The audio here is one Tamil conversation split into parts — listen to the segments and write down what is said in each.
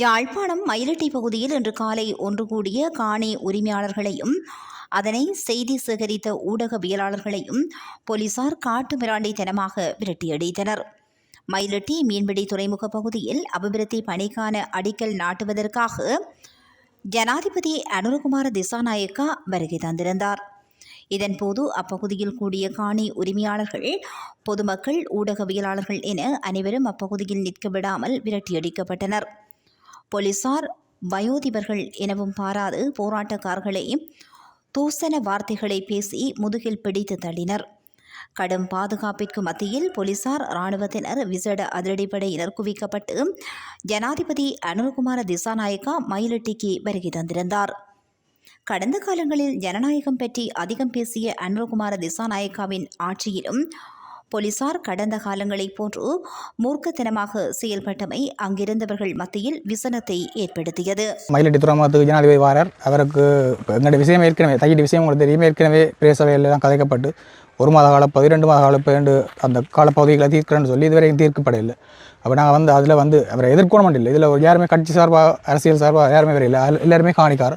யாழ்ப்பாணம் மயிலட்டி பகுதியில் இன்று காலை ஒன்று கூடிய காணி உரிமையாளர்களையும் அதனை செய்தி சேகரித்த ஊடகவியலாளர்களையும் போலீசார் காட்டு மிராண்டித்தனமாக விரட்டியடித்தனர் மயிலட்டி மீன்பிடி துறைமுக பகுதியில் அபிவிருத்தி பணிக்கான அடிக்கல் நாட்டுவதற்காக ஜனாதிபதி அனுரகுமார திசாநாயக்கா வருகை தந்திருந்தார். இதன்போது அப்பகுதியில் கூடிய காணி உரிமையாளர்கள் பொதுமக்கள் ஊடகவியலாளர்கள் என அனைவரும் அப்பகுதியில் நிற்க விடாமல் விரட்டியடிக்கப்பட்டனர் போலீசார் வயோதிபர்கள் எனவும் பாராது போராட்டக்கார்களை தூசண வார்த்தைகளை பேசி முதுகில் பிடித்து தள்ளினர். கடும் பாதுகாப்பிற்கு மத்தியில் போலீசார் இராணுவத்தினர் விசேட அதிரடிப்படையினர் குவிக்கப்பட்டு ஜனாதிபதி அனுர்குமார திசாநாயக்கா மயிலட்டிக்கு வருகை தந்திருந்தார். கடந்த காலங்களில் ஜனநாயகம் பற்றி அதிகம் பேசிய அனுர்குமார திசாநாயக்காவின் ஆட்சியிலும் போலீசார் கடந்த காலங்களைப் போன்று மூர்க்கத்தனமாக செயல்பட்டமை அங்கிருந்தவர்கள் மத்தியில் விசனத்தை ஏற்படுத்தியது. மயிலட்டி துறைமுகத்துக்கு ஜனாதிபதி வாரார். அவருக்கு எங்களுடைய விஷயம் ஏற்கனவே தையடி விஷயம் உங்களுக்கு தெரியுமே ஏற்கனவே பிரேசவையில் தான் கதைக்கப்பட்டு ஒரு மாத காலப்பகுதி ரெண்டு மாத காலப்பகுதி அந்த காலப்பகுதிகளை தீர்க்கிறேன்னு சொல்லி இதுவரையும் தீர்க்கப்படவில்லை அப்போ நாங்கள் வந்து அதில் வந்து அவரை எதிர்க்கணும் இல்லை இதில் யாருமே கட்சி சார்பாக அரசியல் சார்பாக யாருமே வரையில்லை எல்லாருமே காணிக்கார்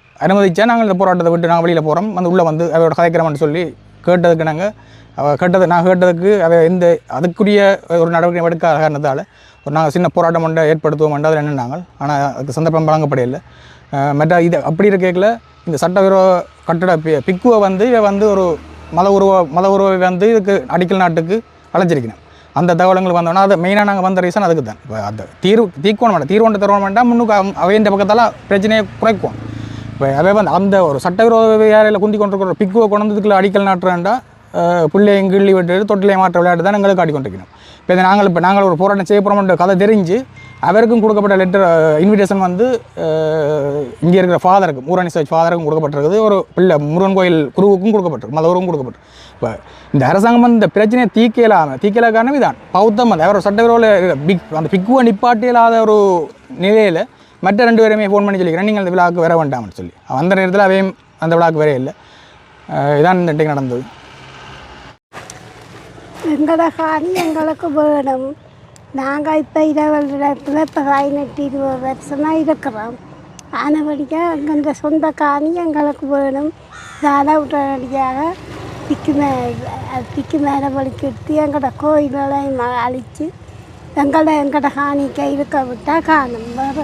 அனுமதிச்சா நாங்கள் இந்த போராட்டத்தை விட்டு நாங்கள் வெளியில் போகிறோம் வந்து உள்ளே வந்து அவரோட கதைக்கிறோம்னு சொல்லி கேட்டதுக்கு நாங்கள் கேட்டது நான் கேட்டதுக்கு அதை எந்த அதுக்குரிய ஒரு நடவடிக்கை எடுக்காத காரணத்தால் ஒரு நாங்கள் சின்ன போராட்டம் ஒன்றை ஏற்படுத்துவோம் என்றால் என்ன நாங்கள் ஆனால் அதுக்கு சந்தர்ப்பம் வழங்கப்படையில்லை மற்ற இது அப்படி இருக்கல இந்த சட்டவிரோத கட்டட பி பிக்குவை வந்து இவ வந்து ஒரு மத உருவ மத உருவை வந்து இதுக்கு அடிக்கல் நாட்டுக்கு அழைச்சிருக்கணும். அந்த தகவல்கள் வந்தோன்னா அது மெயினாக நாங்கள் வந்த ரீசன் அதுக்கு தான் இப்போ அந்த தீர்வு தீக்கோணம் வேண்டாம் தீர்வு தருவோம் வேண்டாம் முன்னுக்கு அவையின் பக்கத்தால் பிரச்சனையை குறைக்கும் இப்போ அதே வந்து அந்த ஒரு சட்டவிரோத வேலையில் குந்தி கொண்டிருக்கிற பிக்குவை கொண்டதுக்குள்ள அடிக்கல் நாட்டுறேன்டா பிள்ளையும் கிள்ளி விட்டு தொட்டிலே மாற்ற விளையாட்டு தான் எங்களுக்கு ஆடிக்கொண்டிருக்கணும் இப்போ இதை நாங்கள் இப்போ நாங்கள் ஒரு போராட்டம் செய்ய போகிறோம்ன்ற கதை தெரிஞ்சு அவருக்கும் கொடுக்கப்பட்ட லெட்டர் இன்விடேஷன் வந்து இங்கே இருக்கிற ஃபாதருக்கு மூரணி சர்ச் ஃபாதருக்கும் கொடுக்கப்பட்டிருக்குது. ஒரு பிள்ளை முருகன் கோயில் குருவுக்கும் கொடுக்கப்பட்டிருக்கு மதவருக்கும் கொடுக்கப்பட்டிருக்கு. இப்போ இந்த அரசாங்கம் வந்து இந்த பிரச்சனையை தீக்கலாமல் தீக்கல காரணம் இதான். பௌத்தம் அந்த அவர் சட்டவிரோத பிக் அந்த பிக்குவை நிப்பாட்டி இல்லாத ஒரு நிலையில் மற்ற ரெண்டு பேருமே ஃபோன் பண்ணி சொல்லிக்கிறேன். நீங்கள் அந்த விழாவுக்கு வர வேண்டாம்னு சொல்லி. அந்த நேரத்தில் அவையும் அந்த விழாவுக்கு வரவே இல்லை. இதான் இந்த இன்றைக்கு நடந்தது. எங்களோட காணி எங்களுக்கு வேணும். நாங்கள் இப்போ இருபது இடத்துல இப்போ பதினெட்டு இருபது வருஷமாக இருக்கிறோம். ஆனபடியாக எங்கள் சொந்த காணி எங்களுக்கு வேணும். தான உடனடியாக திக்கு மே திக்கு மேலே வலிக்கெடுத்து எங்களோட கோயிலெல்லாம் அழித்து எங்களை எங்களோட காணிக்க இருக்க விட்டால் காணும். வேறு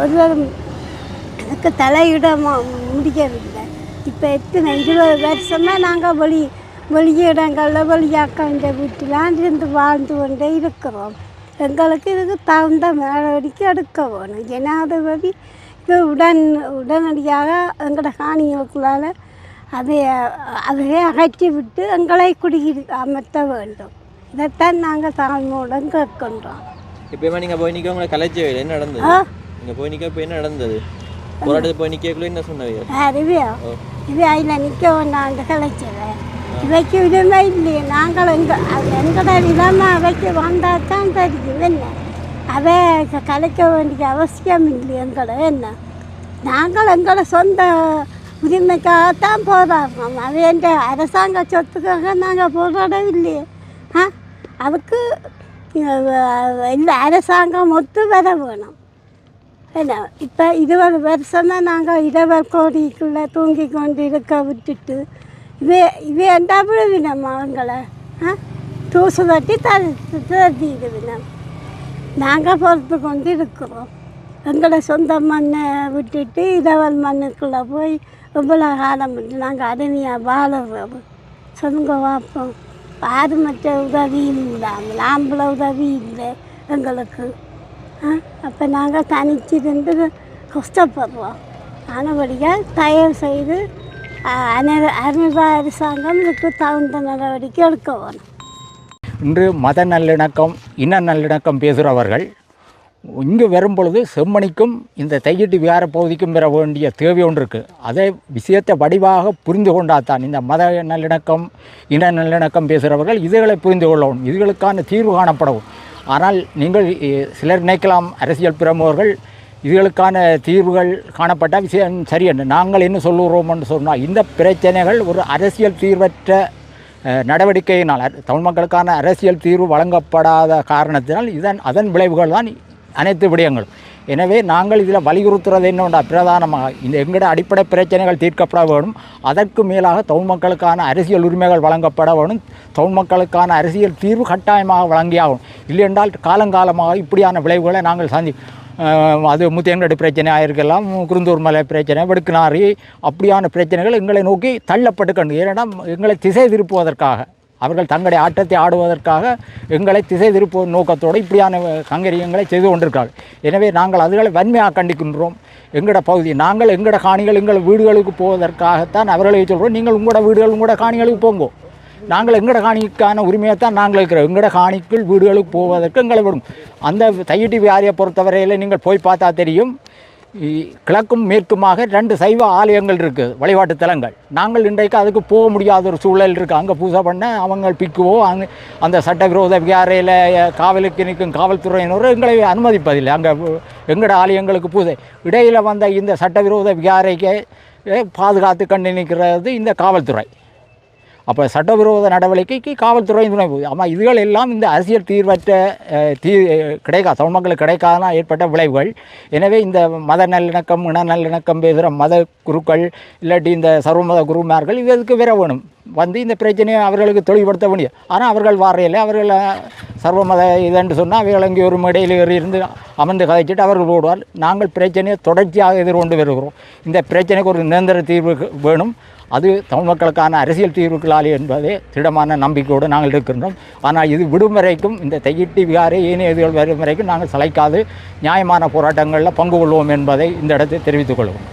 ஒரு வாரம் அதுக்கு தலையிட முடிக்கிறதில்லை. இப்போ எத்தனை இருபது வருஷமாக நாங்கள் வெளி வெளியிடங்களில் இந்த வீட்டிலாம் இருந்து வாழ்ந்து கொண்டே இருக்கிறோம். எங்களுக்கு இதுக்கு தகுந்த நடவடிக்கை எடுக்க வேணும். ஜனாதிபதி இது உடன் உடனடியாக எங்களோட காணிகளுக்குள்ளால் அதை அதையே அகற்றி விட்டு எங்களை குடியிரு அமர்த்த வேண்டும். இதைத்தான் நாங்கள் தாழ்மையுடன் கேட்கின்றோம். இப்பயுமா நீங்க போய் நிக்க உங்களை கலைச்ச வேலை என்ன நடந்தது? ஆ? நீங்க போய் நிக்க இப்ப என்ன நடந்தது? போராட்டத்துக்கு போய் நிக்கக்குள்ள என்ன சொன்னவங்க அறிவியா இது அதில் நிற்க வேண்டாண்டு கலைச்சது இவைக்கு உரிமை இல்லையே. நாங்கள் எங்க அது எங்களோட நிலைமை அவைக்கு வந்தால் தான் தெரியும். என்ன? அவை கலைக்க வேண்டிய அவசியம் இல்லை எங்களை. என்ன? நாங்கள் எங்களோட சொந்த உரிமைக்காகத்தான் போராடுறோம். என்ற அரசாங்க சொத்துக்காக நாங்கள் போராடவில்லையே. ஆ? அதுக்கு இந்த அரசாங்கம் ஒத்து வர வேணும். என்ன இப்போ இருபது வருஷமாக நாங்கள் இருபது கோடிக்குள்ளே தூங்கி கொண்டு இருக்க விட்டுட்டு இவே இவே என்ன விழுவினம் அவங்களை? ஆ? தூசு தட்டி தட்டி இது வினம். நாங்கள் பொறுத்து கொண்டு இருக்கிறோம் எங்களை சொந்த மண்ணை விட்டுட்டு இரவல் மண்ணுக்குள்ளே போய் இவ்வளோ காலம் விட்டு நாங்கள் அருமையாக வாழ சொல்லுங்க பார்ப்போம். மற்ற உதவியும் இல்லாமல் ஆம்பளை உதவி இல்லை எங்களுக்கு. அப்போ நாங்கள் தனிச்சிருந்து கஷ்டப்படுறோம். ஆனபடியாக தயவு செய்து அன அனுபவ அரசாங்கம் இதுக்கு தகுந்த நடவடிக்கை எடுக்க வேணும். இன்று மத நல்லிணக்கம் இன நல்லிணக்கம் பேசுகிறவர்கள் இங்கு வரும்பொழுது செம்மணிக்கும் இந்த தையிட்டு விகார பகுதிக்கும் பெற வேண்டிய தேவை ஒன்று இருக்குது அதே விஷயத்தை வடிவாக புரிந்து கொண்டாதான் இந்த மத நல்லிணக்கம் இன நல்லிணக்கம் பேசுகிறவர்கள் இதுகளை புரிந்து கொள்ளவும் இதுகளுக்கான தீர்வு காணப்படவும். ஆனால் நீங்கள் சிலர் நினைக்கலாம் அரசியல் பிரமுகர்கள் இதுகளுக்கான தீர்வுகள் காணப்பட்ட விஷயம் சரியென்று நாங்கள் என்ன சொல்லுகிறோம்னு என்று சொன்னால் இந்த பிரச்சனைகள் ஒரு அரசியல் தீர்வற்ற நடவடிக்கையினால் தமிழ் மக்களுக்கான அரசியல் தீர்வு வழங்கப்படாத காரணத்தினால் இதன் அதன் விளைவுகள் தான் அனைத்து விடயங்களும். எனவே நாங்கள் இதில் வலியுறுத்துறது என்னென்னா பிரதானமாக இந்த எங்கட அடிப்படை பிரச்சனைகள் தீர்க்கப்பட வேணும். அதற்கு மேலாக தமிழ் மக்களுக்கான அரசியல் உரிமைகள் வழங்கப்பட வேணும். தமிழ் மக்களுக்கான அரசியல் தீர்வு கட்டாயமாக வழங்கியாகும் இல்லையென்றால் காலங்காலமாக இப்படியான விளைவுகளை நாங்கள் சந்தி அது முத்தியங்கடி பிரச்சனையாக இருக்கலாம் குருந்தூர் மலை பிரச்சனை வெடுக்குனாரி அப்படியான பிரச்சனைகள் எங்களை நோக்கி தள்ளப்பட்டு ஏன்னா எங்களை திசை திருப்புவதற்காக. அவர்கள் தங்களுடைய ஆட்டத்தை ஆடுவதற்காக எங்களை திசை திருப்புவ நோக்கத்தோடு இப்படியான கங்கரியங்களை செய்து கொண்டிருக்கார்கள் எனவே நாங்கள் அதுகளை வன்மையாக கண்டிக்கின்றோம். எங்களோட பகுதி நாங்கள் எங்களோட காணிகள் எங்கள் வீடுகளுக்கு போவதற்காகத்தான் அவர்களை சொல்கிறோம் நீங்கள் உங்களோட வீடுகள் உங்களோட காணிகளுக்கு போங்கோ. நாங்கள் எங்களோட காணிக்கான உரிமையை தான் நாங்கள் இருக்கிறோம் எங்களோட காணிக்குள் வீடுகளுக்கு போவதற்கு எங்களை விடும். அந்த தையிட்டு வியாரியை பொறுத்தவரையில் நீங்கள் போய் பார்த்தா தெரியும். கிழக்கும் மேற்குமாக ரெண்டு சைவ ஆலயங்கள் இருக்குது வழிபாட்டு தலங்கள். நாங்கள் இன்றைக்கு அதுக்கு போக முடியாத ஒரு சூழல் இருக்குது அங்கே பூஜை பண்ண அவங்க பிக்குவோ அங்கே அந்த சட்டவிரோத விகாரையில் காவலுக்கு நிற்கும் காவல்துறையினரும் எங்களை அனுமதிப்பதில்லை. அங்கே எங்கட ஆலயங்களுக்கு பூஜை. இடையில் வந்த இந்த சட்டவிரோத விகாரைக்கு பாதுகாத்து கண்டு நிற்கிறது இந்த காவல்துறை. அப்போ சட்டவிரோத நடவடிக்கைக்கு காவல்துறை துணை போகுது. ஆமாம் இதுகள் எல்லாம் இந்த அரசியல் தீர்வற்ற தீ கிடைக்கா தமிழ் மக்களுக்கு கிடைக்காதனால் ஏற்பட்ட விளைவுகள். எனவே இந்த மத நல்லிணக்கம் இன நல்லிணக்கம் பேசுகிற மத குருக்கள் இல்லாட்டி இந்த சர்வமத குருமார்கள் இதுக்கு வர வேணும்? வந்து இந்த பிரச்சனையை அவர்களுக்கு தெளிவுபடுத்த வேண்டிய ஆனால் அவர்கள் வாரையில் அவர்கள் சர்வமத இதுன்னு சொன்னால் அவர்கள் அங்கே ஒரு மேடையில் இருந்து அமர்ந்து கதைச்சிட்டு அவர்கள் ஓடுவார். நாங்கள் பிரச்சனையை தொடர்ச்சியாக எதிர்கொண்டு வருகிறோம். இந்த பிரச்சனைக்கு ஒரு நிரந்தர தீர்வு வேணும். அது தமிழ் மக்களுக்கான அரசியல் தீர்வுகளாலே என்பதே திடமான நம்பிக்கையோடு நாங்கள் இருக்கின்றோம். ஆனால் இது விடும் வரைக்கும் இந்த தையிட்டி விகாரை ஏனைய இதுகள் வரும் வரைக்கும் நாங்கள் சளைக்காது. நியாயமான போராட்டங்களில் பங்கு கொள்வோம் என்பதை இந்த இடத்தை தெரிவித்துக் கொள்வோம்.